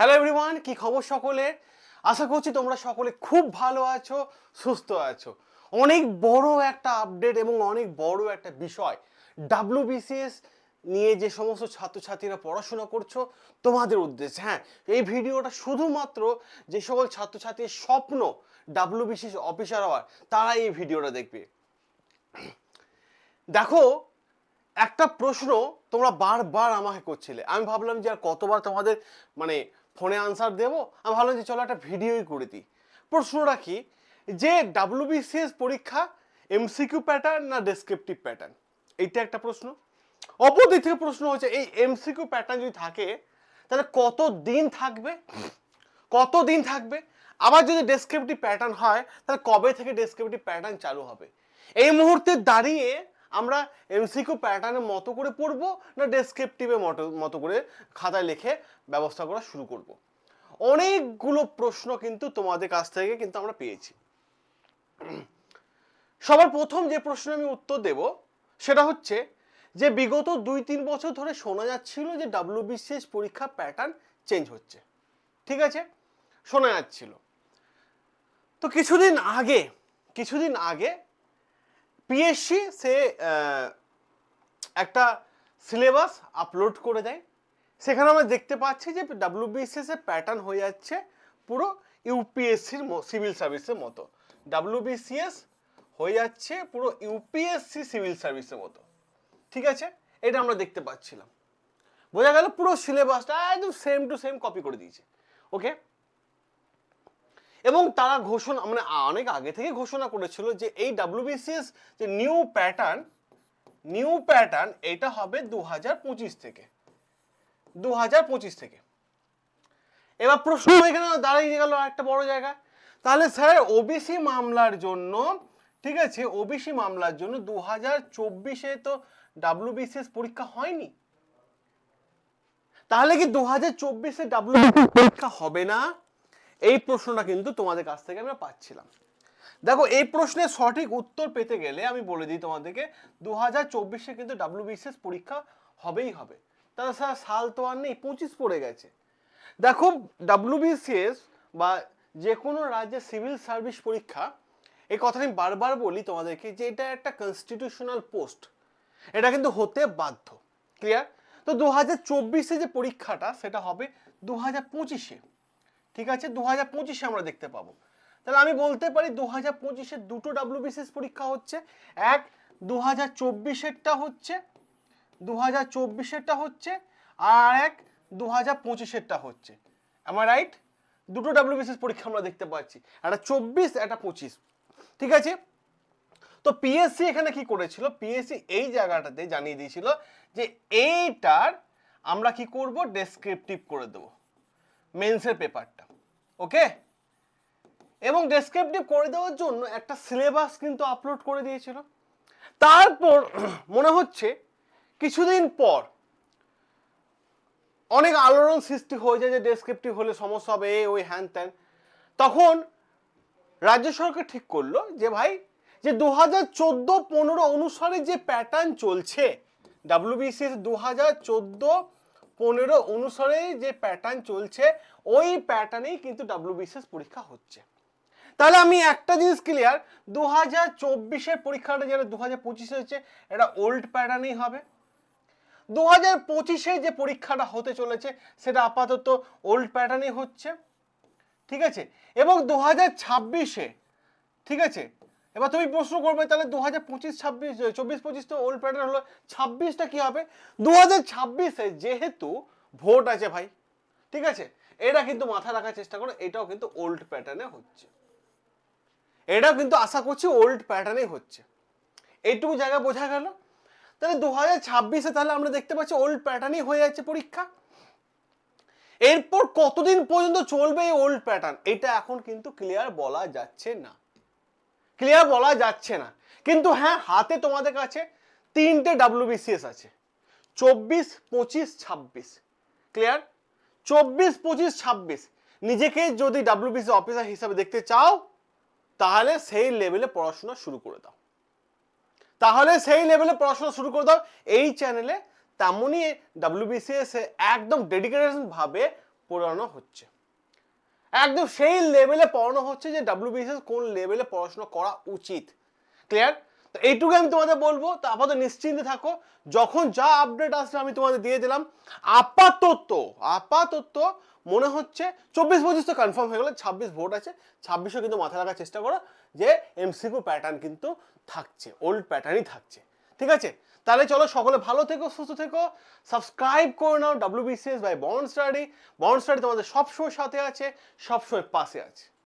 Hello everyone কি খবর সকলের আশা করছি তোমরা সকলে খুব ভালো আছো, সুস্থ আছো। অনেক বড় একটা আপডেট এবং অনেক বড় একটা বিষয়। ডাব্লিউবিসিএস নিয়ে যে সমস্ত ছাত্রছাত্রীরা পড়াশোনা করছ, তোমাদের উদ্দেশ্যে। হ্যাঁ এই ভিডিওটা শুধুমাত্র যে সকল ছাত্রছাত্রীর স্বপ্ন ডাব্লিউবিসিএস অফিসার হওয়ার তারা এই ভিডিওটা দেখবে। দেখো, একটা প্রশ্ন তোমরা বারবার আমাকে করছিলে। আমি ভাবলাম যে আর কতবার তোমাদের মানে ফোনে আনসার দেবো। আমি ভাবলাম যে চলো একটা ভিডিওই করে দিই। প্রশ্নটা কি যে ডাব্লিউবিসিএস পরীক্ষা এমসিকিউ প্যাটার্ন না ডেসক্রিপটিভ প্যাটার্ন এইটা একটা প্রশ্ন। অপর দিক থেকে প্রশ্ন হচ্ছে, এই এমসিকিউ প্যাটার্ন যদি থাকে, তাহলে কত দিন থাকবে? কত দিন থাকবে? আবার যদি ডেসক্রিপটিভ প্যাটার্ন হয়, তাহলে কবে থেকে ডেসক্রিপটিভ প্যাটার্ন চালু হবে? এই মুহূর্তে দাঁড়িয়ে আমরা এমসিকিউ প্যাটার্নের মতো করে পড়ব না ডেসক্রিপটিভের মতো মতো করে খাতায় লিখে ব্যবস্থা করা শুরু করব। অনেকগুলো প্রশ্ন কিন্তু তোমাদের কাছ থেকে কিন্তু আমরা পেয়েছি। সবার প্রথম যে প্রশ্ন আমি উত্তর দেব, সেটা হচ্ছে যে বিগত দুই তিন বছর ধরে শোনা যাচ্ছিল যে ডাব্লিউবিসিএস পরীক্ষা প্যাটার্ন চেঞ্জ হচ্ছে। ঠিক আছে? শোনা যাচ্ছিল। তো কিছুদিন আগে কিছুদিন আগে পিএসসি সে একটা সিলেবাস আপলোড করে দেয়। সেখানে আমরা দেখতে পাচ্ছি যে ডাব্লিউবিসিএস এর প্যাটার্ন হয়ে যাচ্ছে পুরো ইউপিএসসির সিভিল সার্ভিসের মতো। ডাব্লিউবিসিএস হয়ে যাচ্ছে পুরো ইউপিএসসি সিভিল সার্ভিসের মতো। ঠিক আছে? এটা আমরা দেখতে পাচ্ছিলাম। বোঝা গেল পুরো সিলেবাসটা একদম সেম টু সেম কপি করে দিয়েছে। ওকে এবং তারা ঘোষণা মানে অনেক আগে থেকে ঘোষণা করেছিল যে এই ডাব্লিউবিসিএস যে নিউ প্যাটার্ন নিউ প্যাটার্ন এটা হবে দু হাজার পঁচিশ থেকে। দু হাজার পঁচিশ থেকে। এবার প্রশ্ন এখানে দাঁড়িয়ে গেল একটা বড় জায়গা তাহলে স্যার ওবিসি মামলার জন্য ঠিক আছে ওবিসি মামলার জন্য দু হাজার চব্বিশে তো ডাব্লিউবিসিএস পরীক্ষা হয়নি। তাহলে কি দু হাজার চব্বিশে ডাব্লিউবিসিএস পরীক্ষা হবে না? এই প্রশ্নটা কিন্তু তোমাদের কাছ থেকে আমরা পাচ্ছিলাম। দেখো, এই প্রশ্নের সঠিক উত্তর পেতে গেলে আমি বলে দিই তোমাদেরকে দু হাজার চব্বিশে কিন্তু ডাব্লিউবিসিএস পরীক্ষা হবেই হবে। স্যার, সাল তো আর নেই, পঁচিশ পড়ে গেছে। দেখো, ডাব্লিউবিসিএস বা যে কোনো রাজ্যের সিভিল সার্ভিস পরীক্ষা, এই কথাটা আমি বারবার বলি তোমাদেরকে যে এটা একটা কনস্টিটিউশনাল পোস্ট এটা কিন্তু হতে বাধ্য। ক্লিয়ার তো দু হাজার চব্বিশে যে পরীক্ষাটা, সেটা হবে দু হাজার পঁচিশে। ঠিক আছে? দু হাজার পঁচিশে আমরা দেখতে পাবো। তাহলে আমি বলতে পারি দু হাজার পঁচিশে দুটো ডাব্লিউবিসিএস পরীক্ষা হচ্ছে। এক দু হাজার চব্বিশেরটা হচ্ছে। দু হাজার চব্বিশেরটা হচ্ছে। আর এক দু হাজার পঁচিশেরটা হচ্ছে। আমার রাইট দুটো ডাব্লিউবিসিএস পরীক্ষা আমরা দেখতে পাচ্ছি। একটা চব্বিশ, একটা পঁচিশ। ঠিক আছে? তো পিএসসি এখানে কি করেছিল? পিএসসি এই জায়গাটাতে জানিয়ে দিয়েছিল যে এইটার আমরা কি করব? ডেসক্রিপটিভ করে দেবো। মেন্সের পেপারটা ওকে এবং ডেসক্রিপটিভ করে দেওয়ার জন্য একটা সিলেবাস কিন্তু আপলোড করে দিয়েছিল। তারপর মনে হচ্ছে কিছুদিন পর অনেক আলোড়ন সৃষ্টি হয়ে যায় যে ডেসক্রিপটিভ হলে সমস্যা হবে, এই, ওই, হ্যান ত্যান। তখন রাজ্য সরকার ঠিক করল যে, ভাই, যে দু হাজার চোদ্দ পনেরো অনুসারে যে প্যাটার্ন চলছে ডাব্লিউবিসিএস দু হাজার চোদ্দ পনেরো অনুসারে যে প্যাটার্ন চলছে, ওই প্যাটার্নেই কিন্তু ডাব্লিউবিসিএস পরীক্ষা হচ্ছে। তাহলে আমি একটা জিনিস ক্লিয়ার দু হাজার চব্বিশের পরীক্ষাটা যেটা দু হাজার পঁচিশে হচ্ছে এটা ওল্ড প্যাটার্নেই হবে। দু হাজার পঁচিশে যে পরীক্ষাটা হতে চলেছে, সেটা আপাতত ওল্ড প্যাটার্নেই হচ্ছে। ঠিক আছে? এবং দু হাজার ছাব্বিশে, ঠিক আছে? এবার তুমি প্রশ্ন করবে, তাহলে দু হাজার পঁচিশ, ছাব্বিশ চব্বিশ পঁচিশ তো ওল্ড প্যাটার্ন হলো, ছাব্বিশটা কি হবে? দু হাজার ছাব্বিশে যেহেতু ভোট আছে ভাই, ঠিক আছে? এটা কিন্তু মাথা রাখার চেষ্টা করো, এটাও কিন্তু ওল্ড প্যাটার্নে হচ্ছে। এটাও কিন্তু আশা করছি ওল্ড প্যাটার্নেই হচ্ছে। এইটুকু জায়গা বোঝা গেল। তাহলে দু হাজার ছাব্বিশে তাহলে আমরা দেখতে পাচ্ছি ওল্ড প্যাটার্নই হয়ে যাচ্ছে পরীক্ষা। এরপর কতদিন পর্যন্ত চলবে এই ওল্ড প্যাটার্ন এটা এখন কিন্তু ক্লিয়ার বলা যাচ্ছে না। ক্লিয়ার বলা যাচ্ছে না। কিন্তু হ্যাঁ হাতে তোমাদের কাছে তিনটে ডাব্লিউবিসিএস আছে। চব্বিশ, পঁচিশ, ছাব্বিশ। ক্লিয়ার চব্বিশ, পঁচিশ, ছাব্বিশ। নিজেকে যদি ডাব্লিউবিসি অফিসার হিসাবে দেখতে চাও, তাহলে সেই লেভেলে পড়াশোনা শুরু করে দাও। তাহলে সেই লেভেলে পড়াশোনা শুরু করে দাও। এই চ্যানেলে তেমনই ডাব্লিউবিসিএস একদম ডেডিকেটেড ভাবে পড়ানো হচ্ছে। একদম সেই লেভেলে পড়ানো হচ্ছে যে ডাব্লিউবিসিএস কোন লেভেলে পড়াশোনা করা উচিত। ক্লিয়ার তো এইটুকু আমি তোমাদের বলব, তো আপাতত নিশ্চিন্তে থাকো। যখন যা আপডেট আসবে আমি তোমাদের দিয়ে দিলাম। আপাতত আপাতত মনে হচ্ছে চব্বিশ পঁচিশ তো কনফার্ম হয়ে গেলো, ছাব্বিশ ভোট আছে, ছাব্বিশও কিন্তু মাথায় রাখার চেষ্টা করো যে এমসিকিউ প্যাটার্ন কিন্তু থাকছে ওল্ড প্যাটার্নই থাকছে। ঠিক আছে? তাহলে চলো সকলে ভালো থেকো, সুস্থ থেকো। সাবস্ক্রাইব করে নাও WBCS by bond study bond study তোমাদের সবসময় সাথে আছে, সবসময় পাশে আছে।